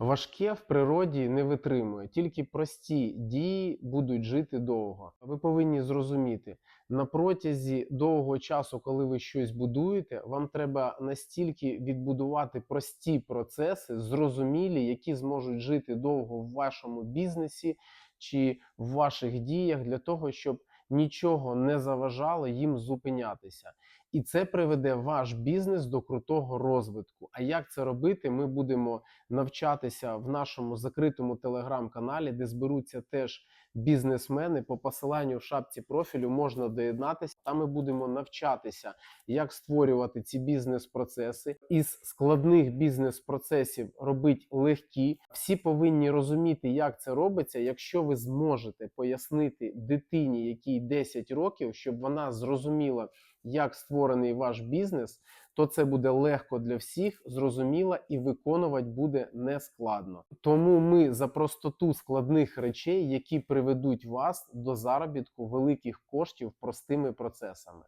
Важке в природі не витримує, тільки прості дії будуть жити довго. Ви повинні зрозуміти, на протязі довгого часу, коли ви щось будуєте, вам треба настільки відбудувати прості процеси, зрозумілі, які зможуть жити довго в вашому бізнесі чи в ваших діях, для того, щоб нічого не заважало їм зупинятися. І це приведе ваш бізнес до крутого розвитку. А як це робити? Ми будемо навчатися в нашому закритому телеграм-каналі, де зберуться теж бізнесмени. По посиланню в шапці профілю можна доєднатися. Там ми будемо навчатися, як створювати ці бізнес-процеси. Із складних бізнес-процесів робити легкі. Всі повинні розуміти, як це робиться. Якщо ви зможете пояснити дитині, якій 10 років, щоб вона зрозуміла, як створений ваш бізнес, то це буде легко для всіх, зрозуміло і виконувати буде нескладно. Тому ми за простоту складних речей, які приведуть вас до заробітку великих коштів простими процесами.